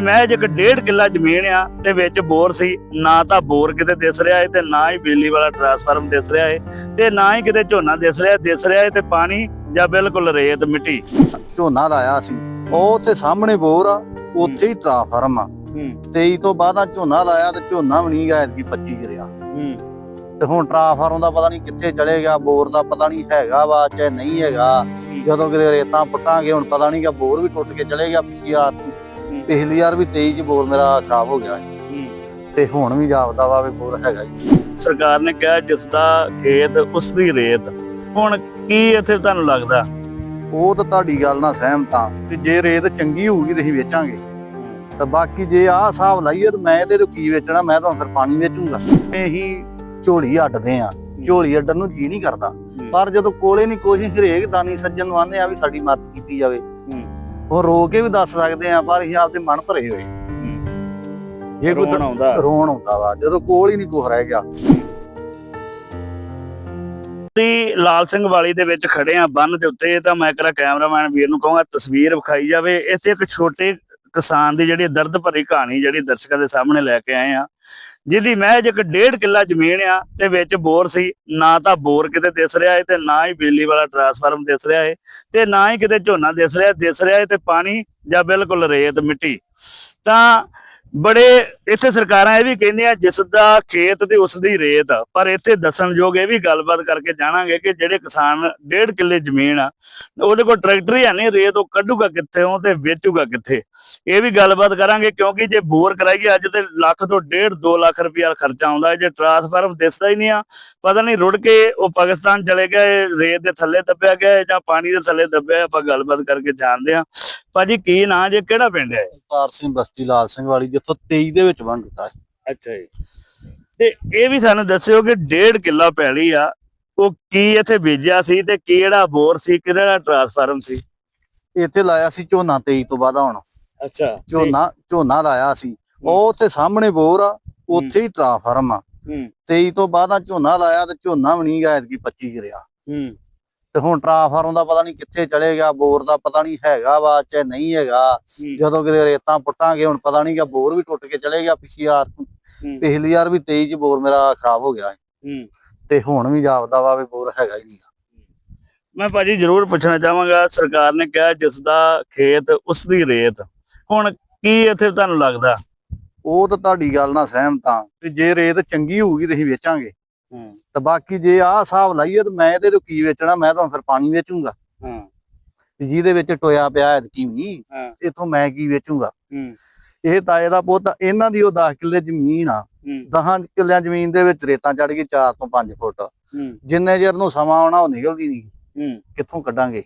ਮੈਂ ਇੱਕ ਡੇਢ ਕਿੱਲਾ ਜ਼ਮੀਨ ਆ ਤੇ ਵਿੱਚ ਬੋਰ ਸੀ। ਨਾ ਤਾਂ ਬੋਰ ਕਿਤੇ ਦਿਸ ਰਿਹਾ ਏ ਤੇ ਨਾ ਹੀ ਬਿਜਲੀ ਵਾਲਾ ਟਰਾਂਸਫਾਰਮ ਦਿਸ ਰਿਹਾ ਏ ਤੇ ਨਾ ਹੀ ਕਿਤੇ ਝੋਨਾ ਦਿਸ ਰਿਹਾ। ਦਿਸ ਰਿਹਾ ਏ ਤੇ ਪਾਣੀ ਜਾਂ ਬਿਲਕੁਲ ਰੇਤ ਮਿੱਟੀ। ਝੋਨਾ ਲਾਇਆ ਸੀ। ਉਹ ਉੱਥੇ ਸਾਹਮਣੇ ਬੋਰ ਆ ਉੱਥੇ ਹੀ ਟਰਾਂਸਫਾਰਮ ਆ। 23 ਤੋਂ ਬਾਅਦ ਆ ਝੋਨਾ ਲਾਇਆ ਤੇ ਝੋਨਾ ਵੀ ਨਹੀਂ ਗਿਆ ਐਤਕੀ 25 ਚ ਰਿਹਾ ਤੇ ਹੁਣ ਟਰਾਂਸਫਾਰਮ ਦਾ ਪਤਾ ਨਹੀਂ ਕਿੱਥੇ ਚਲੇ ਗਿਆ ਬੋਰ ਦਾ ਪਤਾ ਨਹੀਂ ਹੈਗਾ ਵਾ ਚਾਹੇ ਨਹੀਂ ਹੈਗਾ। ਜਦੋਂ ਕਿਤੇ ਰੇਤਾਂ ਪੁੱਟਾਂਗੇ ਹੁਣ ਪਤਾ ਨਹੀਂ ਕਿ ਬੋਰ ਵੀ ਟੁੱਟ ਕੇ ਚਲੇ ਗਿਆ ਪਿਛਲੀ ਵਾਰ ਪਿਛਲੀ ਵਾਰ ਵੀ 23 ਚ ਬੋਰ ਮੇਰਾ ਖਰਾਬ ਹੋ ਗਿਆ। ਤੇ ਹੁਣ ਵੀ ਜਾਪਦਾ ਵਾ ਵੀ ਬੋਰ ਹੈਗਾ ਜੀ ਸਰਕਾਰ ਨੇ ਕਿਹਾ ਜਿਸ ਦਾ ਖੇਤ ਉਸ ਦੀ ਰੇਤ। ਹੁਣ ਕੀ ਇੱਥੇ ਤੁਹਾਨੂੰ ਲੱਗਦਾ? ਉਹ ਤਾਂ ਤੁਹਾਡੀ ਗੱਲ ਨਾਲ ਸਹਿਮਤ ਆ ਕਿ ਜੇ ਰੇਤ ਚੰਗੀ ਹੋਊਗੀ ਤੇ ਅਸੀਂ ਵੇਚਾਂਗੇ। ਤਾਂ ਬਾਕੀ ਜੇ ਆਹ ਹਿਸਾਬ ਲਾਈਏ ਤਾਂ ਮੈਂ ਇਹਦੇ ਤੋਂ ਕੀ ਵੇਚਣਾ ਮੈਂ ਤਾਂ ਫਿਰ ਪਾਣੀ ਵੇਚੂੰਗਾ। ਇਹੀ ਝੋਲੀ ਅੱਡਦੇ ਆ ਝੋਲੀ ਅੱਡਣ ਨੂੰ ਜੀ ਨਹੀਂ ਕਰਦਾ। ਪਰ ਜਦੋਂ ਕੋਲੇ ਨਹੀਂ ਕੋਸ਼ਿਸ਼ ਹਰੇਕ ਦਾਨੀ ਸੱਜਣ ਨੂੰ ਆਂਦੇ ਆ ਵੀ ਸਾਡੀ ਮਦਦ ਕੀਤੀ ਜਾਵੇ। ਉਹ ਰੋ ਕੇ ਵੀ ਦੱਸ ਸਕਦੇ ਆ ਪਰ ਅਸੀਂ ਆਪਦੇ ਮਨ ਭਰੇ ਹੋਏ। ਜੇ ਕੋਈ ਰੋਣ ਆਉਂਦਾ। ਰੋਣ ਆਉਂਦਾ ਵਾ ਜਦੋਂ ਕੋਲ ਹੀ ਨਹੀਂ ਕੁਛ ਰਹਿ ਗਿਆ। ਅਸੀਂ ਲਾਲ ਸਿੰਘ ਵਾਲੀ ਦੇ ਵਿੱਚ ਖੜੇ ਆ ਬੰਨ ਦੇ ਉੱਤੇ ਤਾਂ ਮੈਂ ਕਰਾ ਕੈਮਰਾਮੈਨ ਵੀਰ ਨੂੰ ਕਹਾਂਗਾ ਤਸਵੀਰ ਵਿਖਾਈ ਜਾਵੇ। ਇੱਥੇ ਇੱਕ ਛੋਟੇ ਕਿਸਾਨ ਦੀ ਜਿਹੜੀ ਦਰਦ ਭਰੀ ਕਹਾਣੀ ਜਿਹੜੀ ਦਰਸ਼ਕਾਂ ਦੇ ਸਾਹਮਣੇ ਲੈ ਕੇ ਆਏ ਆ। ਜਿਹਦੀ ਮਹਿਜ ਇੱਕ ਡੇਢ ਕਿੱਲਾ ਜ਼ਮੀਨ ਆ ਤੇ ਵਿੱਚ ਬੋਰ ਸੀ, ਨਾ ਤਾਂ ਬੋਰ ਕਿਤੇ ਦਿਸ ਰਿਹਾ ਏ ਤੇ ਨਾ ਹੀ ਬਿਜਲੀ ਵਾਲਾ ਟਰਾਂਸਫਾਰਮ ਦਿਸ ਰਿਹਾ ਏ ਤੇ ਨਾ ਹੀ ਕਿਤੇ ਝੋਨਾ ਦਿਸ ਰਿਹਾ ਦਿਸ ਰਿਹਾ ਏ ਤੇ ਪਾਣੀ ਜਾਂ ਬਿਲਕੁਲ ਰੇਤ ਮਿੱਟੀ। ਤਾਂ ਬੜੇ ਇੱਥੇ ਸਰਕਾਰਾਂ ਇਹ ਵੀ ਕਹਿੰਦੀਆਂ ਜਿਸ ਦਾ ਖੇਤ ਤੇ ਉਸ ਦੀ ਰੇਤ ਆ। ਪਰ ਇੱਥੇ ਦੱਸਣਯੋਗ ਇਹ ਵੀ ਗੱਲਬਾਤ ਕਰਕੇ ਜਾਣਾਂਗੇ ਕਿ ਜਿਹੜੇ ਕਿਸਾਨ ਡੇਢ ਕਿੱਲੇ ਜ਼ਮੀਨ ਆ, ਉਹਦੇ ਕੋਲ ਟਰੈਕਟਰ ਹੀ ਹੈ ਨਹੀਂ, ਰੇਤ ਉਹ ਕੱਢੂਗਾ ਕਿੱਥੇ, ਉਹ ਤੇ ਵੇਚੂਗਾ ਕਿੱਥੇ ਇਹ ਵੀ ਗੱਲਬਾਤ ਕਰਾਂਗੇ ਕਿਉਂਕਿ ਜੇ ਬੋਰ ਕਰਾਈਏ, ਅੱਜ ਤੇ ਲੱਖ ਤੋਂ ਡੇਢ 2 ਲੱਖ ਰੁਪਇਆ ਖਰਚਾ ਆਉਂਦਾ ਜੇ ਟਰਾਂਸਫਾਰਮ ਦਿਸਦਾ ਹੀ ਨਹੀਂ ਆ, ਪਤਾ ਨਹੀਂ ਰੁੜ ਕੇ ਉਹ ਪਾਕਿਸਤਾਨ ਚਲੇ ਗਏ, ਰੇਤ ਦੇ ਥੱਲੇ ਦੱਬਿਆ ਗਿਆ ਜਾਂ ਪਾਣੀ ਦੇ ਥੱਲੇ ਦੱਬਿਆ, ਆਪਾਂ ਗੱਲਬਾਤ ਕਰਕੇ ਜਾਣਦੇ ਆ ਭਾਜੀ ਕੀ ਨਾਂ ਜੇ? ਕਿਹੜਾ ਪਿੰਡ ਹੈ? ਪਾਰ ਸਿੰਘ ਬਸਤੀ ਲਾਲ ਸਿੰਘ ਵਾਲੀ ਜਿੱਥੋਂ 23 ਦੇ ਵਿੱਚ ਬਣ ਦਿੱਤਾ ਅੱਛਾ ਜੀ। ਤੇ ਇਹ ਵੀ ਸਾਨੂੰ ਦੱਸਿਓ ਕਿ ਡੇਢ ਕਿੱਲਾ ਪੈਲੀ ਆ ਉਹ ਕੀ ਇੱਥੇ ਬੀਜਿਆ ਸੀ ਤੇ ਕਿਹੜਾ ਬੋਰ ਸੀ ਕਿਹੜਾ ਟਰਾਂਸਫਾਰਮ ਸੀ? ਇੱਥੇ ਲਾਇਆ ਸੀ ਝੋਨਾ 23 ਤੋਂ ਬਾਅਦ ਹੁਣ। ਅੱਛਾ। ਝੋਨਾ ਝੋਨਾ ਲਾਇਆ ਸੀ। ਉਹ ਉੱਥੇ ਸਾਹਮਣੇ ਬੋਰ ਆ ਉੱਥੇ ਹੀ ਟਰਾਂਸਫਾਰਮ ਆ। ਹੂੰ। 23 ਤੋਂ ਬਾਅਦ ਆ ਝੋਨਾ ਲਾਇਆ ਤੇ ਝੋਨਾ ਵੀ ਨਹੀਂ ਗਿਆ ਐਤਕੀ 25 ਚ ਰਿਹਾ। ਹੂੰ। ਤੇ ਹੁਣ ਟਰਾਂਸਫਾਰਮ ਦਾ ਪਤਾ ਨਹੀਂ ਕਿੱਥੇ ਚਲੇ ਗਿਆ ਬੋਰ ਦਾ ਪਤਾ ਨਹੀਂ ਹੈਗਾ ਵਾ ਚਾਹੇ ਨਹੀਂ ਹੈਗਾ। ਜਦੋਂ ਕਿਤੇ ਰੇਤਾਂ ਪੁੱਟਾਂਗੇ ਹੁਣ ਪਤਾ ਨਹੀਂ ਕਿ ਬੋਰ ਵੀ ਟੁੱਟ ਕੇ ਚਲੇ ਗਿਆ ਪਿਛਲੀ ਵਾਰ। ਪਿਛਲੀ ਵਾਰ ਵੀ 23 ਚ ਬੋਰ ਮੇਰਾ ਖਰਾਬ ਹੋ ਗਿਆ ਤੇ ਹੁਣ ਵੀ ਜਾਪਦਾ ਵਾ ਵੀ ਬੋਰ ਹੈਗਾ ਹੀ ਨਹੀਂ ਮੈਂ ਭਾਜੀ ਜ਼ਰੂਰ ਪੁੱਛਣਾ ਚਾਹਾਂਗਾ ਸਰਕਾਰ ਨੇ ਕਿਹਾ ਜਿਸ ਦਾ ਖੇਤ ਉਸ ਦੀ ਰੇਤ। ਹੁਣ ਕੀ ਇੱਥੇ ਤੁਹਾਨੂੰ ਲੱਗਦਾ? ਉਹ ਤਾਂ ਤੁਹਾਡੀ ਗੱਲ ਨਾਲ ਸਹਿਮਤ ਆ ਜੇ ਰੇਤ ਚੰਗੀ ਹੋਊਗੀ ਤੇ ਅਸੀਂ ਵੇਚਾਂਗੇ। ਤੇ ਬਾਕੀ ਜੇ ਆਹ ਹਿਸਾਬ ਲਾਈਏ ਤਾਂ ਮੈਂ ਇਹਦੇ ਤੋਂ ਕੀ ਵੇਚਣਾ ਮੈਂ ਤਾਂ ਫਿਰ ਪਾਣੀ ਵੇਚੂੰਗਾ। ਜਿਹਦੇ ਵਿੱਚ ਟੋਇਆ ਪਿਆ ਐਤਕੀ ਵੀ ਇਥੋਂ ਮੈਂ ਕੀ ਵੇਚੂੰਗਾ? ਇਹ ਤਾਏ ਦਾ ਪੁੱਤ ਇਹਨਾਂ ਦੀ ਉਹ 10 ਕਿੱਲੇ ਜ਼ਮੀਨ ਆ। ਹੂੰ। 10 ਕਿੱਲਿਆਂ ਜ਼ਮੀਨ ਦੇ ਵਿੱਚ ਰੇਤਾਂ ਚੜ ਗਈ 4 ਤੋਂ 5 ਫੁੱਟ। ਜਿੰਨੇ ਚਿਰ ਨੂੰ ਸਮਾਂ ਆਉਣਾ ਉਹ ਨਿਕਲਦੀ ਨਹੀਂ ਕਿੱਥੋਂ ਕੱਢਾਂਗੇ?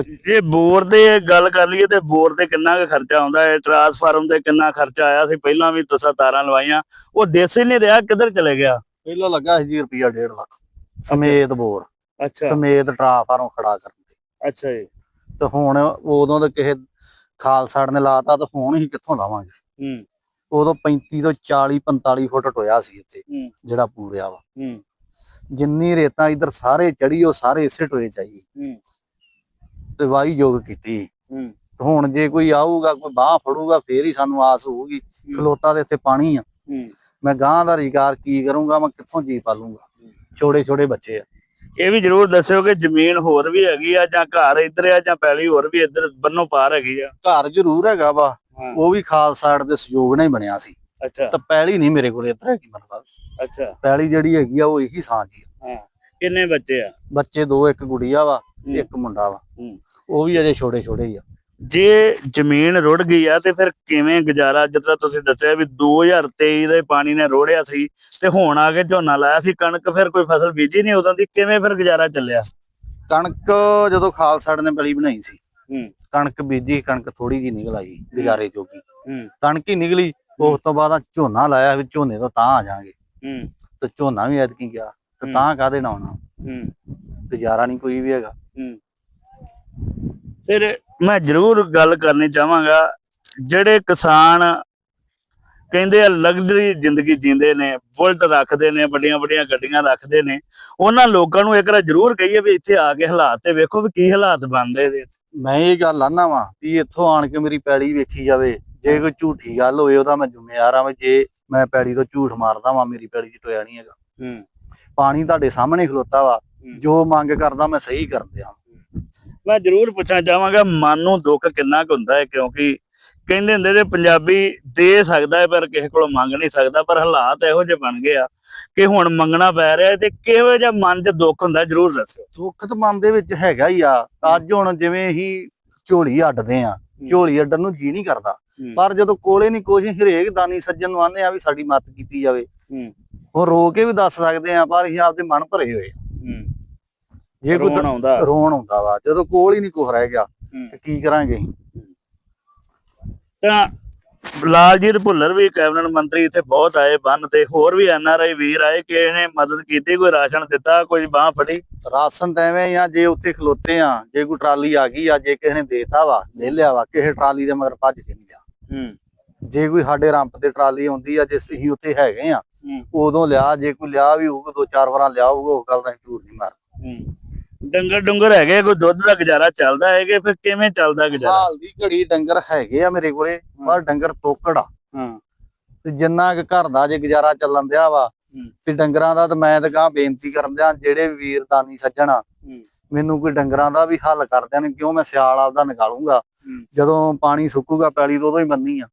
ਜੇ ਬੋਰ ਦੇ ਗੱਲ ਕਰ ਲਈਏ ਤੇ ਬੋਰ ਤੇ ਕਿੰਨਾ ਕੁ ਖਰਚਾ ਆਉਂਦਾ ਹੈ? ਟਰਾਂਸਫਾਰਮ ਤੇ ਕਿੰਨਾ ਖਰਚਾ ਆਇਆ? ਸੀ ਪਹਿਲਾਂ ਵੀ ਤੁਸੀਂ ਤਾਰਾਂ ਲਵਾਈਆਂ। ਉਹ ਦੇਸ ਨਹੀਂ ਰਿਹਾ ਕਿੱਧਰ ਚਲੇ ਗਿਆ? ਪਹਿਲਾਂ ਲੱਗਾ ਸੀ ਜੀ ਰੁਪਿਆ 1.5 ਲੱਖ। ਸਮੇਤ ਬੋਰ। ਅੱਛਾ। ਸਮੇਤ ਟਰਾਫਾਰੋਂ ਖੜਾ ਕਰਨ ਤੇ ਅੱਛਾ ਜੀ। ਤੇ ਹੁਣ ਉਦੋਂ ਤਾਂ ਕਿਸੇ ਖਾਲਸਾੜ ਨੇ ਲਾਤਾ ਤੇ ਹੁਣ ਹੀ ਕਿੱਥੋਂ ਲਾਵਾਂਗੇ? ਹੂੰ। ਉਦੋਂ 35 ਤੋਂ 40 45 ਫੁੱਟ ਟੋਇਆ ਸੀ ਇੱਥੇ ਜਿਹੜਾ ਪੂਰਿਆ ਵਾ। ਹੂੰ। ਜਿੰਨੀ ਰੇਤਾਂ ਇੱਧਰ ਸਾਰੇ ਚੜੀ ਉਹ ਸਾਰੇ ਇਸੇ ਟੋਏ ਚਾਹੀਏ ਹੂੰ। ਤੇ ਵਾਹੀ ਯੋਗ ਕੀਤੀ। ਹੂੰ। ਹੁਣ ਜੇ ਕੋਈ ਆਊਗਾ ਕੋਈ ਬਾਹ ਫੜੂਗਾ ਫੇਰ ਹੀ ਸਾਨੂੰ ਆਸ ਹੋਊਗੀ। ਖਲੋਤਾ ਦੇ ਇੱਥੇ ਪਾਣੀ ਆ। ਮੈਂ ਗਾਂ ਦਾ ਰਿਕਾਰ ਕੀ ਕਰੂੰਗਾ ਮੈਂ ਕਿੱਥੋਂ ਜੀ ਪਾਲੂੰਗਾ? ਛੋਟੇ ਛੋਟੇ ਬੱਚੇ ਆ। ਇਹ ਵੀ ਜਰੂਰ ਦੱਸਿਓ ਕਿ ਜ਼ਮੀਨ ਹੋਰ ਵੀ ਹੈਗੀ ਆ ਜਾਂ ਘਰ ਇੱਧਰ ਆ ਜਾਂ ਪੈਲੀ ਹੋਰ ਵੀ ਇੱਧਰ ਬੰਨੋ ਪਾਰ ਹੈਗੀ ਆ? ਘਰ ਜ਼ਰੂਰ ਹੈਗਾ ਵਾ। ਉਹ ਵੀ ਖਾਲਸਾੜ ਦੇ ਸਹਿਯੋਗ ਨਾਲ ਹੀ ਬਣਿਆ ਸੀ। ਅੱਛਾ। ਤਾਂ ਪੈਲੀ ਨਹੀਂ ਮੇਰੇ ਕੋਲ ਇੱਧਰ ਹੈਗੀ ਮਤਲਬ ਅੱਛਾ। ਪੈਲੀ ਜਿਹੜੀ ਹੈਗੀ ਆ ਉਹ ਇਹੀ ਸਾਂਝੀ ਆ। ਹਾਂ। ਕਿੰਨੇ ਬੱਚੇ ਆ? ਬੱਚੇ ਦੋ ਇੱਕ ਗੁੜੀਆ ਵਾ। ਇੱਕ ਮੁੰਡਾ ਵਾ। ਉਹ ਵੀ ਅਜੇ ਛੋਟੇ ਛੋਟੇ ਹੀ ਆ। ਜੇ ਜ਼ਮੀਨ ਰੁੜ ਗਈ ਆ ਤੇ ਫਿਰ ਕਿਵੇਂ ਗੁਜ਼ਾਰਾ? ਜਿੱਦਾਂ ਤੁਸੀਂ ਦੱਸਿਆ ਵੀ 2023 ਦੇ ਪਾਣੀ ਨੇ ਰੋੜਿਆ ਸੀ ਤੇ ਹੁਣ ਆ ਕੇ ਝੋਨਾ ਲਾਇਆ ਸੀ। ਕਣਕ ਫਿਰ ਕੋਈ ਫਸਲ ਬੀਜੀ ਨਹੀਂ ਉਦੋਂ ਦੀ। ਕਿਵੇਂ ਫਿਰ ਗੁਜ਼ਾਰਾ ਚੱਲਿਆ? ਕਣਕ ਜਦੋਂ ਖਾਲਸਾੜ ਨੇ ਪੈਲੀ ਬਣਾਈ ਸੀ ਕਣਕ ਬੀਜੀ ਕਣਕ ਥੋੜੀ ਜੀ ਨਿਕਲ ਆਈ ਗੁਜ਼ਾਰੇ ਜੋਗੀ। ਕਣਕ ਹੀ ਨਿਕਲੀ ਉਸ ਤੋਂ ਬਾਅਦ ਝੋਨਾ ਲਾਇਆ ਵੀ ਝੋਨੇ ਤੋਂ ਤਾਂ ਆ ਜਾਾਂਗੇ। ਤੇ ਝੋਨਾ ਵੀ ਐਤਕੀ ਗਿਆ ਤੇ। ਤਾਂ ਕਾਹਦੇ ਨਾਲ ਆਉਣਾ? ਗੁਜ਼ਾਰਾ ਨਹੀਂ ਕੋਈ ਵੀ ਹੈਗਾ। ਫਿਰ ਮੈਂ ਜ਼ਰੂਰ ਗੱਲ ਕਰਨੀ ਚਾਹਾਂਗਾ ਜਿਹੜੇ ਕਿਸਾਨ ਕਹਿੰਦੇ ਆ ਲਗਜ਼ਰੀ ਜ਼ਿੰਦਗੀ ਜੀਂਦੇ ਨੇ ਬੁਲਟ ਰੱਖਦੇ ਨੇ ਵੱਡੀਆਂ ਵੱਡੀਆਂ ਗੱਡੀਆਂ ਰੱਖਦੇ ਨੇ ਉਹਨਾਂ ਲੋਕਾਂ ਨੂੰ ਇੱਕ ਵਾਰ ਜ਼ਰੂਰ ਕਹੀਏ ਵੀ ਇੱਥੇ ਆ ਕੇ ਹਾਲਾਤ ਤੇ ਵੇਖੋ ਵੀ ਕੀ ਹਾਲਾਤ ਬਣਦੇ ਨੇ। ਮੈਂ ਇਹ ਗੱਲ ਆਨਾ ਵਾਂ ਵੀ ਇੱਥੋਂ ਆਣ ਕੇ ਮੇਰੀ ਪੈਲੀ ਵੇਖੀ ਜਾਵੇ ਜੇ ਕੋਈ ਝੂਠੀ ਗੱਲ ਹੋਏ ਉਹਦਾ ਮੈਂ ਜ਼ਿੰਮੇਵਾਰ ਆ ਵੀ ਜੇ ਮੈਂ ਪੈਲੀ ਤੋਂ ਝੂਠ ਮਾਰਦਾ ਵਾਂ ਮੇਰੀ ਪੈਲੀ 'ਚ ਟੋਇਆ ਨਹੀਂ ਹੈਗਾ। ਹੂੰ। ਪਾਣੀ ਤੁਹਾਡੇ ਸਾਹਮਣੇ ਖਲੋਤਾ ਵਾ। ਜੋ ਮੰਗ ਕਰਦਾ ਮੈਂ ਸਹੀ ਕਰ ਦਿਆਂ। ਮੈਂ ਜ਼ਰੂਰ ਪੁੱਛਣਾ ਚਾਹਾਂਗਾ ਮਨ ਨੂੰ ਦੁੱਖ ਕਿੰਨਾ ਕੁ ਹੁੰਦਾ ਹੈ? ਕਿਉਂਕਿ ਕਹਿੰਦੇ ਹੁੰਦੇ ਨੇ ਪੰਜਾਬੀ ਦੇ ਸਕਦਾ ਹੈ ਪਰ ਕਿਸੇ ਕੋਲੋਂ ਮੰਗ ਨਹੀਂ ਸਕਦਾ। ਪਰ ਹਾਲਾਤ ਇਹੋ ਜਿਹੇ ਬਣ ਗਏ ਆ ਕਿ ਹੁਣ ਮੰਗਣਾ ਪੈ ਰਿਹਾ ਤੇ ਕਿਹੋ ਜਿਹਾ ਮਨ 'ਚ ਦੁੱਖ ਹੁੰਦਾ ਜ਼ਰੂਰ ਦੱਸਿਓ। ਦੁੱਖ ਤਾਂ ਮਨ ਦੇ ਵਿੱਚ ਹੈਗਾ ਹੀ ਆ। ਅੱਜ ਹੁਣ ਜਿਵੇਂ ਹੀ ਝੋਲੀ ਅੱਡਦੇ ਆ ਝੋਲੀ ਅੱਡਣ ਨੂੰ ਜੀ ਨਹੀਂ ਕਰਦਾ। ਪਰ ਜਦੋਂ ਕੋਲੇ ਨਹੀਂ ਕੁਝ ਹਰੇਕ ਦਾਨੀ ਸੱਜਣ ਨੂੰ ਆਨੇ ਆ ਵੀ ਸਾਡੀ ਮਦਦ ਕੀਤੀ ਜਾਵੇ। ਹੂੰ। ਉਹ ਰੋ ਕੇ ਵੀ ਦੱਸ ਸਕਦੇ ਆ ਪਰ ਅਸੀਂ ਆਪਦੇ ਮਨ ਭਰੇ ਹੋਏ ਆ। ਹੂੰ ਜੇ ਕੋਈ ਰੋਣ ਆਉਂਦਾ ਰੋਣ ਆਉਂਦਾ ਵਾ ਜਦੋਂ ਕੋਲ ਹੀ ਨਹੀਂ ਕੁਝ ਰਹਿ ਗਿਆ। ਤੇ ਕੀ ਕਰਾਂਗੇ? ਤਾਂ ਲਾਲਜੀਤ ਭੁੱਲਰ ਵੀ ਕੈਬਨਿਟ ਮੰਤਰੀ ਇੱਥੇ ਬਹੁਤ ਆਏ ਬੰਨ ਤੇ ਹੋਰ ਵੀ ਐਨਆਰਆਈ ਵੀਰ ਆਏ ਕਿ ਇਹਨੇ ਮਦਦ ਕੀਤੀ ਕੋਈ ਰਾਸ਼ਨ ਦਿੱਤਾ ਕੋਈ ਬਾਹ ਫੜੀ ਰਾਸ਼ਨ ਤਾਂ ਐਵੇਂ ਆ ਜੇ ਉੱਥੇ ਖਲੋਤੇ ਆ ਜੇ ਕੋਈ ਟਰਾਲੀ ਆ ਗਈ ਆ ਜੇ ਕਿਸੇ ਨੇ ਦੇਤਾ ਵਾ ਲੈ ਲਿਆ ਵਾ ਕਿਸੇ ਟਰਾਲੀ ਦੇ ਮਗਰ ਭੱਜ ਕੇ ਨਹੀਂ ਜਾ ਹੂੰ ਜੇ ਕੋਈ ਸਾਡੇ ਰੰਪ ਤੇ ਟਰਾਲੀ ਆਉਂਦੀ ਆ ਜੇ ਅਸੀਂ ਉੱਥੇ ਹੈਗੇ ਆ। ਉਦੋਂ ਲਿਆ ਜੇ ਕੋਈ ਲਿਆ ਵੀ ਹੋਊਗਾ ਦੋ ਚਾਰ ਵਾਰਾਂ ਲਿਆ ਹੋਊਗਾ ਉਹ ਗੱਲ ਦਾ ਝੂਠ ਨਹੀਂ ਮਾਰ ਡੰਗਰ ਡੁੰਗਰ ਹੈਗੇ ਕੋਈ ਦੁੱਧ ਦਾ ਗੁਜ਼ਾਰਾ ਚੱਲਦਾ ਹੈ ਕਿ ਫਿਰ ਕਿਵੇਂ ਚੱਲਦਾ ਗੁਜ਼ਾਰਾ? ਹਾਲ ਦੀ ਘੜੀ ਡੰਗਰ ਹੈਗੇ ਆ ਮੇਰੇ ਕੋਲੇ ਪਰ ਡੰਗਰ ਤੋਕੜ ਆ। ਤੇ ਜਿੰਨਾ ਕੁ ਘਰ ਦਾ ਜੇ ਗੁਜ਼ਾਰਾ ਚੱਲਣ ਦਿਆ ਵਾ। ਤੇ ਡੰਗਰਾਂ ਦਾ ਤਾਂ ਮੈਂ ਤਾਂ ਕਹਾਂ ਬੇਨਤੀ ਕਰਨ ਦਿਆਂ ਜਿਹੜੇ ਵੀਰ ਦਾਨੀ ਸੱਜਣ। ਮੈਨੂੰ ਕੋਈ ਡੰਗਰਾਂ ਦਾ ਵੀ ਹੱਲ ਕਰ ਦੇਣ ਕਿਉਂ ਮੈਂ ਸਿਆਲ ਆਪਦਾ ਨਿਕਾਲੂੰਗਾ। ਜਦੋਂ ਪਾਣੀ ਸੁੱਕੂਗਾ ਪੈਲੀ ਤੋਂ ਉਦੋਂ ਹੀ ਬੰਨੀ ਆ।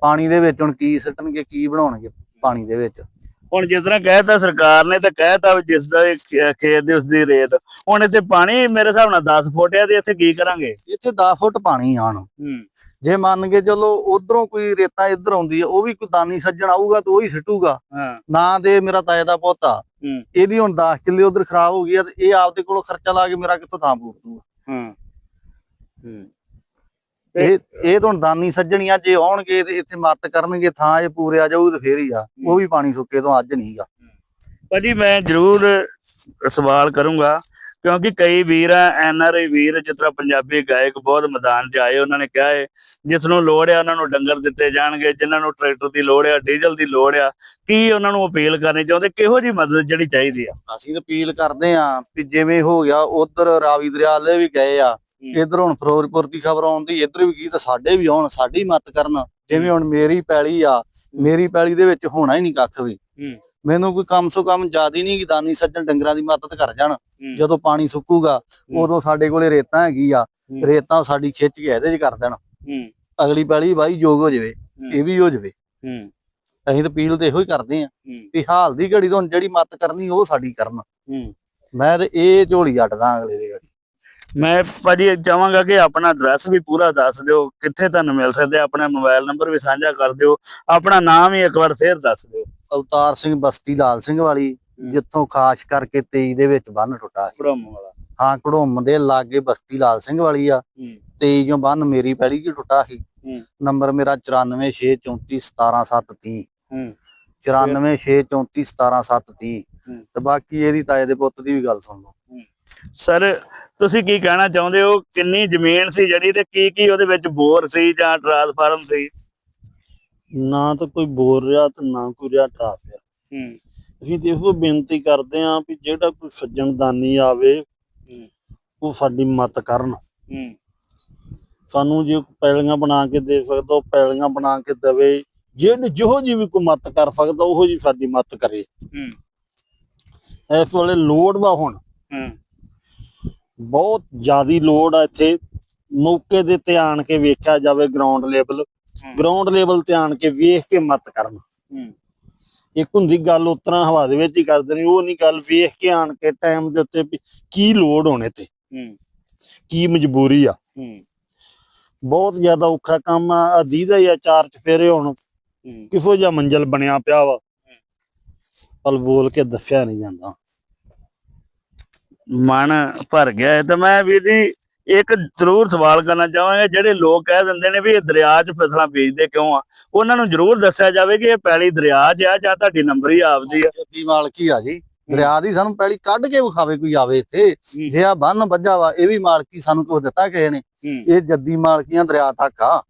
ਪਾਣੀ ਦੇ ਵਿੱਚ ਹੁਣ ਕੀ ਸੱਟਣਗੇ ਕੀ ਬਣਾਉਣਗੇ? ਪਾਣੀ ਦੇ ਵਿੱਚ। ਹੁਣ ਜਿਸ ਤਰ੍ਹਾਂ ਕਹਿਤਾ ਸਰਕਾਰ ਨੇ ਤਾਂ ਕਹਿਤਾ ਵੀ ਜਿਸ ਦਾ ਖੇਤ ਦੀ ਉਸ ਦੀ ਰੇਤ। ਹੁਣ ਇੱਥੇ ਪਾਣੀ ਮੇਰੇ ਹਿਸਾਬ ਨਾਲ 10 ਫੁੱਟ ਆ ਤੇ ਇੱਥੇ ਕੀ ਕਰਾਂਗੇ? ਇੱਥੇ 10 ਫੁੱਟ ਪਾਣੀ ਆਣ ਹੂੰ। ਜੇ ਮੰਨ ਕੇ ਚਲੋ ਉਧਰੋਂ ਕੋਈ ਰੇਤਾ ਇੱਧਰ ਆਉਂਦੀ ਆ ਉਹ ਵੀ ਕੋਈ ਦਾਨੀ ਸੱਜਣ ਆਊਗਾ ਤਾਂ ਉਹ ਹੀ ਸਿੱਟੂਗਾ। ਹਾਂ। ਨਾ ਦੇ ਮੇਰਾ ਤਾਏ ਦਾ ਪੁੱਤ ਹੂੰ। ਇਹਦੀ ਹੁਣ 10 ਕਿੱਲੇ ਉਧਰ ਖਰਾਬ ਹੋ ਗਈ ਆ ਤੇ ਇਹ ਆਪਦੇ ਕੋਲੋਂ ਖਰਚਾ ਲਾ ਕੇ ਮੇਰਾ ਕਿੱਥੋਂ ਥਾਂ ਪੂਰ ਦੂਗਾ ਹਾਂ। ਹੂੰ। ਇਹ ਇਹ ਤਾਂ ਦਾਨੀ ਸੱਜਣੀਆਂ ਜੇ ਆਉਣਗੇ ਤੇ ਇੱਥੇ ਮਦਦ ਕਰਨਗੇ ਥਾਂ ਜੇ ਪੂਰਿਆ ਜਾਊ ਤੇ ਫੇਰ ਹੀ ਆ। ਉਹ ਵੀ ਪਾਣੀ ਸੁੱਕੇ ਤੋਂ ਅੱਜ ਨਹੀਂਗਾ ਭਾਜੀ ਮੈਂ ਜ਼ਰੂਰ ਸਵਾਲ ਕਰੂੰਗਾ ਕਿਉਂਕਿ ਕਈ ਵੀਰ ਆ ਐਨਆਰਆਈ ਵੀਰ ਜਿਸ ਤਰ੍ਹਾਂ ਪੰਜਾਬੀ ਗਾਇਕ ਬਹੁਤ ਮੈਦਾਨ 'ਚ ਆਏ ਉਹਨਾਂ ਨੇ ਕਿਹਾ ਹੈ ਜਿਸ ਨੂੰ ਲੋੜ ਆ ਉਹਨਾਂ ਨੂੰ ਡੰਗਰ ਦਿੱਤੇ ਜਾਣਗੇ ਜਿਨ੍ਹਾਂ ਨੂੰ ਟਰੈਕਟਰ ਦੀ ਲੋੜ ਆ ਡੀਜ਼ਲ ਦੀ ਲੋੜ ਆ ਕੀ ਉਹਨਾਂ ਨੂੰ ਅਪੀਲ ਕਰਨੀ ਚਾਹੁੰਦੇ ਕਿਹੋ ਜੀ ਮਦਦ ਜਿਹੜੀ ਚਾਹੀਦੀ ਆ? ਅਸੀਂ ਤਾਂ ਅਪੀਲ ਕਰਦੇ ਆ ਵੀ ਜਿਵੇਂ ਹੋ ਗਿਆ ਉਧਰ ਰਾਵੀ ਦਰਿਆ ਲੈ ਵੀ ਗਏ ਆ ਇਧਰ ਹੁਣ ਫਿਰੋਜ਼ਪੁਰ ਦੀ ਖਬਰ ਆਉਂਦੀ ਇੱਧਰ ਵੀ ਕੀ ਤਾਂ ਸਾਡੇ ਵੀ ਆਉਣ ਸਾਡੀ ਮਦਦ ਕਰਨ। ਜਿਵੇਂ ਹੁਣ ਮੇਰੀ ਪੈਲੀ ਆ ਮੇਰੀ ਪੈਲੀ ਦੇ ਵਿੱਚ ਹੋਣਾ ਹੀ ਨਹੀਂ ਕੱਖ ਵੀ। ਮੈਨੂੰ ਕੋਈ ਕਮ ਸੋ ਕਮ ਜਿਆਦੀ ਨਹੀਂ ਕਿ ਦਾਨੀ ਸੱਜਣ ਡੰਗਰਾਂ ਦੀ ਮਦਦ ਕਰ ਜਾਣ। ਜਦੋਂ ਪਾਣੀ ਸੁੱਕੂਗਾ। ਉਦੋਂ ਸਾਡੇ ਕੋਲੇ ਰੇਤਾਂ ਹੈਗੀ ਆ। ਰੇਤਾਂ ਸਾਡੀ ਖਿੱਚ ਕੇ ਇਹਦੇ 'ਚ ਕਰ ਦੇਣ। ਅਗਲੀ ਪੈਲੀ ਬਾਈ ਯੋਗ ਹੋ ਜਾਵੇ ਇਹ ਵੀ ਹੋ ਜਾਵੇ। ਅਸੀਂ ਤਾਂ ਅਪੀਲ ਤੇ ਇਹੋ ਹੀ ਕਰਦੇ ਆ ਵੀ ਹਾਲ ਦੀ ਘੜੀ ਤੋਂ ਜਿਹੜੀ ਮਦਦ ਕਰਨੀ ਉਹ ਸਾਡੀ ਕਰਨ। ਮੈਂ ਤੇ ਇਹ ਝੋਲੀ ਅੱਡਦਾ ਅਗਲੇ ਦੀ ਘੜੀ। ਮੈਂ ਭਾਜੀ ਚਾਹਾਂਗਾ ਕਿ ਆਪਣਾ ਐਡਰੈਸ ਵੀ ਪੂਰਾ ਦੱਸ ਦਿਓ ਕਿੱਥੇ ਤੁਹਾਨੂੰ ਮਿਲ ਸਕਦੇ ਆਪਣਾ ਮੋਬਾਈਲ ਨੰਬਰ ਵੀ ਸਾਂਝਾ ਕਰ ਦਿਓ ਆਪਣਾ ਨਾਮ ਹੀ ਇੱਕ ਵਾਰ ਫੇਰ ਦੱਸ ਦਿਓ। ਅਵਤਾਰ ਸਿੰਘ ਬਸਤੀ ਲਾਲ ਸਿੰਘ ਵਾਲੀ। ਜਿੱਥੋਂ ਖਾਸ ਕਰਕੇ 23 ਦੇ ਵਿੱਚ ਬੰਨ ਟੁੱਟਾ ਸੀ। ਪ੍ਰੋਮ ਵਾਲਾ। ਹਾਂ ਘੜੋਮ ਦੇ ਲਾਗੇ ਬਸਤੀ ਲਾਲ ਸਿੰਘ ਵਾਲੀ ਆ। ਹੂੰ। 23 ਜੋ ਬੰਨ ਮੇਰੀ ਪੈਲੀ ਕੀ ਟੁੱਟਾ ਸੀ। ਨੰਬਰ ਮੇਰਾ 9464317730 ਹੂੰ। 9464317730 ਹੂੰ। ਤੇ ਬਾਕੀ ਇਹਦੀ ਤਾਏ ਦੇ ਪੁੱਤ ਦੀ ਵੀ ਗੱਲ ਸੁਣ ਲਓ। ਸਰ ਤੁਸੀਂ ਕੀ ਕਹਿਣਾ ਚਾਹੁੰਦੇ ਹੋ? ਕਿੰਨੀ ਜ਼ਮੀਨ ਸੀ ਜਿਹੜੀ ਤੇ ਕੀ ਕੀ ਉਹਦੇ ਵਿੱਚ ਬੋਰ ਸੀ ਜਾਂ ਟਰਾਂਸਫਾਰਮ ਸੀ? ਨਾ ਤਾਂ ਕੋਈ ਬੋਲ ਰਿਹਾ ਤੇ ਨਾ ਕੋਈ ਰਿਹਾ ਟਰਾਫਿਆ ਹੂੰ। ਅਸੀਂ ਤੇ ਇਹੋ ਬੇਨਤੀ ਕਰਦੇ ਆਂ ਵੀ ਜਿਹੜਾ ਕੋਈ ਸੱਜਣ ਦਾਨੀ ਆਵੇ। ਉਹ ਸਾਡੀ ਮਦਦ ਕਰਨ। ਹੂੰ। ਸਾਨੂੰ ਜੇ ਪੈਲੀਆਂ ਬਣਾ ਕੇ ਦੇ ਸਕਦਾ ਉਹ ਪੈਲੀਆਂ ਬਣਾ ਕੇ ਦੇਵੇ। ਜਿਹਨੇ ਜਿਹੋ ਜੀ ਵੀ ਕੋਈ ਮਦਦ ਕਰ ਸਕਦਾ ਉਹੋ ਜੀ ਸਾਡੀ ਮਦਦ ਕਰੇ। ਹੂੰ। ਇਸ ਵੇਲੇ ਲੋੜ ਵਾ ਹੁਣ। ਹੂੰ। ਬਹੁਤ ਜ਼ਿਆਦੀ ਲੋੜ ਆ ਇੱਥੇ। ਮੌਕੇ ਦੇ ਤੇ ਆਣ ਕੇ ਵੇਖਿਆ ਜਾਵੇ ਗਰਾਊਂਡ ਲੈਵਲ। ਗਰਾਊਂਡ ਲੈਵਲ ਤੇ ਆਣ ਕੇ ਵੇਖ ਕੇ ਮਦਦ ਕਰਨ। ਇੱਕ ਹੁੰਦੀ ਗੱਲ ਉਤਰਾ ਹਵਾ ਦੇ ਵਿੱਚ ਹੀ ਕਰਦੇ ਨੇ ਉਹ ਨਹੀਂ ਗੱਲ ਵੇਖ ਕੇ ਆਣ ਕੇ ਟਾਈਮ ਦੇ ਉੱਤੇ ਕੀ ਲੋੜ ਹੋਣੇ ਤੇ। ਕੀ ਮਜਬੂਰੀ ਆ। ਬਹੁਤ ਜ਼ਿਆਦਾ ਔਖਾ ਕੰਮ ਆ ਅਦੀਦਾ ਹੀ ਆ ਚਾਰ ਚਫੇਰੇ ਹੁਣ। ਕਿਹੋ ਜਿਹਾ ਮੰਜ਼ਲ ਬਣਿਆ ਪਿਆ ਵਾ। ਪਰ ਬੋਲ ਕੇ ਦੱਸਿਆ ਨਹੀਂ ਜਾਂਦਾ। ਮਨ ਭਰ ਗਿਆ ਹੈ। ਤਾਂ ਮੈਂ ਵੀਰ ਜੀ ਇੱਕ ਜ਼ਰੂਰ ਸਵਾਲ ਕਰਨਾ ਚਾਹਾਂਗਾ ਜਿਹੜੇ ਲੋਕ ਕਹਿ ਦਿੰਦੇ ਨੇ ਵੀ ਇਹ ਦਰਿਆ 'ਚ ਫਸਲਾਂ ਬੀਜਦੇ ਕਿਉਂ ਆ? ਉਹਨਾਂ ਨੂੰ ਜ਼ਰੂਰ ਦੱਸਿਆ ਜਾਵੇ ਕਿ ਇਹ ਪੈਲੀ ਦਰਿਆ 'ਚ ਆ ਜਾਂ ਤੁਹਾਡੀ ਨੰਬਰੀ ਆਪਦੀ ਆ। ਜੱਦੀ ਮਾਲਕੀ ਆ ਜੀ। ਦਰਿਆ ਦੀ ਸਾਨੂੰ ਪਹਿਲੀ ਕੱਢ ਕੇ ਵਿਖਾਵੇ ਕੋਈ ਆਵੇ ਇੱਥੇ। ਜੇ ਆ ਬੰਨ ਵੱਜਾ ਵਾ ਇਹ ਵੀ ਮਾਲਕੀ ਸਾਨੂੰ ਕੁਝ ਦਿੱਤਾ ਕਿਸੇ ਨੇ। ਇਹ ਜੱਦੀ ਮਾਲਕੀਆਂ ਦਰਿਆ ਤੱਕ ਆ।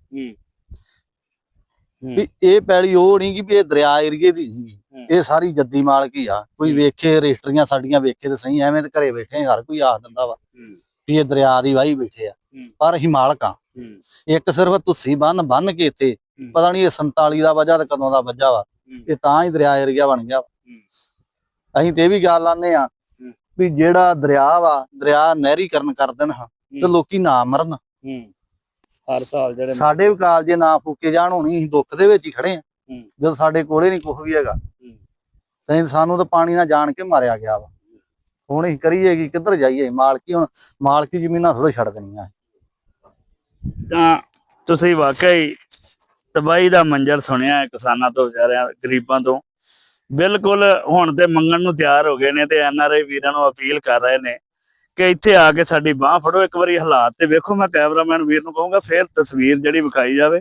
ਵੀ ਇਹ ਪੈਲੀ ਉਹ ਨਹੀਂ ਕਿ ਵੀ ਇਹ ਦਰਿਆ ਏਰੀਏ ਦੀ ਨਹੀਂ। ਇਹ ਸਾਰੀ ਜੱਦੀ ਮਾਲਕੀ ਆ। ਕੋਈ ਹੂੰ। ਵੇਖੇ ਰਜਿਸਟਰੀਆਂ ਸਾਡੀਆਂ ਵੇਖੇ ਤੇ ਸਹੀ ਐਵੇਂ ਤੇ ਘਰੇ ਬੈਠੇ ਹਰ ਕੋਈ ਆਖ ਦਿੰਦਾ ਵਾ ਹੂੰ। ਵੀ ਇਹ ਦਰਿਆ ਦੀ ਵਾਹੀ ਬੈਠੇ ਆ। ਪਰ ਹੀ ਮਾਲਕ ਆ। ਇੱਕ ਸਿਰਫ ਤੁਸੀਂ ਬੰਨ ਬੰਨ ਕੇ ਇੱਥੇ ਹੂੰ। ਪਤਾ ਨਹੀਂ ਇਹ 47 ਦਾ ਵਜਾ ਤੇ ਕਦੋਂ ਦਾ ਵੱਜਾ ਵਾ। ਇਹ ਤਾਂ ਹੀ ਦਰਿਆ ਏਰੀਆ ਬਣ ਗਿਆ। ਅਸੀਂ ਤੇ ਵੀ ਗੱਲ ਆਨੇ ਆ ਵੀ ਜਿਹੜਾ ਦਰਿਆ ਵਾ ਦਰਿਆ ਨਹਿਰੀਕਰਨ ਕਰ ਦੇਣ ਹਾਂ ਤੇ ਲੋਕੀ ਨਾ ਮਰਨ। ਹਰ ਸਾਲ ਜਿਹੜੇ ਸਾਡੇ ਵੀ ਕਾਲਜੇ ਨਾ ਫੂਕੇ ਜਾਣ ਹੋਣੀ ਅਸੀਂ ਦੁੱਖ ਦੇ ਵਿੱਚ ਹੀ ਖੜੇ ਆ। ਹੂੰ। ਜਦੋਂ ਸਾਡੇ ਕੋਲੇ ਨਹੀਂ ਕੁਝ ਵੀ ਹੈਗਾ। ਤੇ ਸਾਨੂੰ ਤਾਂ ਪਾਣੀ ਨਾਲ ਜਾਣ ਕੇ ਮਾਰਿਆ ਗਿਆ ਵਾ। ਹੁਣ ਅਸੀਂ ਕਰੀਏ ਕੀ ਕਿੱਧਰ ਜਾਈਏ? ਮਾਲਕੀ ਹੁਣ ਮਾਲਕੀ ਜ਼ਮੀਨਾਂ ਥੋੜੇ ਛੱਡ ਦੇਣੀਆਂ। ਤਾਂ ਤੁਸੀਂ ਵਾਕਈ ਤਬਾਹੀ ਦਾ ਮੰਜ਼ਰ ਸੁਣਿਆ ਹੈ ਕਿਸਾਨਾਂ ਤੋਂ, ਵਿਚਾਰਿਆਂ, ਗਰੀਬਾਂ ਤੋਂ। ਬਿਲਕੁਲ ਹੁਣ ਤੇ ਮੰਗਣ ਨੂੰ ਤਿਆਰ ਹੋ ਗਏ ਨੇ ਤੇ ਐਨ ਆਰ ਆਈ ਵੀਰਾਂ ਨੂੰ ਅਪੀਲ ਕਰ ਰਹੇ ਨੇ ਕਿ ਇੱਥੇ ਆ ਕੇ ਸਾਡੀ ਬਾਹ ਫੜੋ। ਇੱਕ ਵਾਰੀ ਹਾਲਾਤ ਤੇ ਵੇਖੋ, ਮੈਂ ਕੈਮਰਾਮੈਨ ਵੀਰ ਨੂੰ ਕਹੂੰਗਾ, ਫੇਰ ਤਸਵੀਰ ਜਿਹੜੀ ਵਿਖਾਈ ਜਾਵੇ।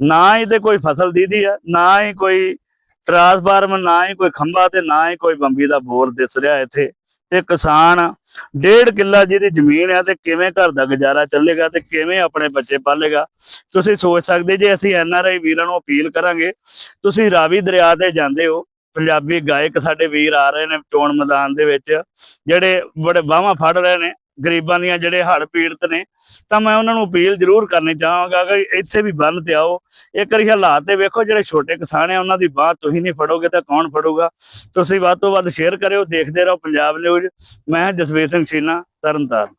ਨਾ ਹੀ ਤੇ ਕੋਈ ਫਸਲ ਦੀਦੀ ਆ, ਨਾ ਹੀ ਕੋਈ ਟਰਾਂਸਫਾਰਮ ਨਾ ਹੀ ਕੋਈ ਖੰਭਾ ਤੇ ਨਾ ਹੀ ਕੋਈ ਬੰਬੀ ਦਾ ਬੋਰ ਦਿਸ ਰਿਹਾ ਇੱਥੇ। ਤੇ ਕਿਸਾਨ ਡੇਢ ਕਿੱਲਾ ਜਿਹਦੀ ਜ਼ਮੀਨ ਹੈ ਤੇ ਕਿਵੇਂ ਘਰ ਦਾ ਗੁਜ਼ਾਰਾ ਚੱਲੇਗਾ ਤੇ ਕਿਵੇਂ ਆਪਣੇ ਬੱਚੇ ਪਾਲੇਗਾ? ਤੁਸੀਂ ਸੋਚ ਸਕਦੇ ਜੇ ਅਸੀਂ ਐਨ ਆਰ ਆਈ ਵੀਰਾਂ ਨੂੰ ਅਪੀਲ ਕਰਾਂਗੇ, ਤੁਸੀਂ ਰਾਵੀ ਦਰਿਆ ਤੇ ਜਾਂਦੇ ਹੋ, ਪੰਜਾਬੀ ਗਾਇਕ ਸਾਡੇ ਵੀਰ ਆ ਰਹੇ ਨੇ ਚੋਣ ਮੈਦਾਨ ਦੇ ਵਿੱਚ, ਜਿਹੜੇ ਬੜੇ ਬਾਹਾਂ ਫੜ ਰਹੇ ਨੇ। ਗਰੀਬਾਂ ਦੀਆਂ ਜਿਹੜੇ ਹੜ੍ਹ ਪੀੜਤ ਨੇ, ਤਾਂ ਮੈਂ ਉਹਨਾਂ ਨੂੰ ਅਪੀਲ ਜ਼ਰੂਰ ਕਰਨੀ ਚਾਹਾਂਗਾ ਕਿ ਇੱਥੇ ਵੀ ਬੰਨ ਤੇ ਆਓ। ਇੱਕ ਵਾਰੀ ਹਾਲਾਤ ਤੇ ਵੇਖੋ, ਜਿਹੜੇ ਛੋਟੇ ਕਿਸਾਨ ਆ, ਉਹਨਾਂ ਦੀ ਬਾਹ ਤੁਸੀਂ ਨਹੀਂ ਫੜੋਗੇ ਤਾਂ ਕੌਣ ਫੜੂਗਾ? ਤੁਸੀਂ ਵੱਧ ਤੋਂ ਵੱਧ ਸ਼ੇਅਰ ਕਰਿਓ, ਦੇਖਦੇ ਰਹੋ ਪੰਜਾਬ ਨਿਊਜ਼ ਮੈਂ ਜਸਵੀਰ ਸਿੰਘ ਸ਼ੀਨਾ ਤਰਨਤਾਰਨ।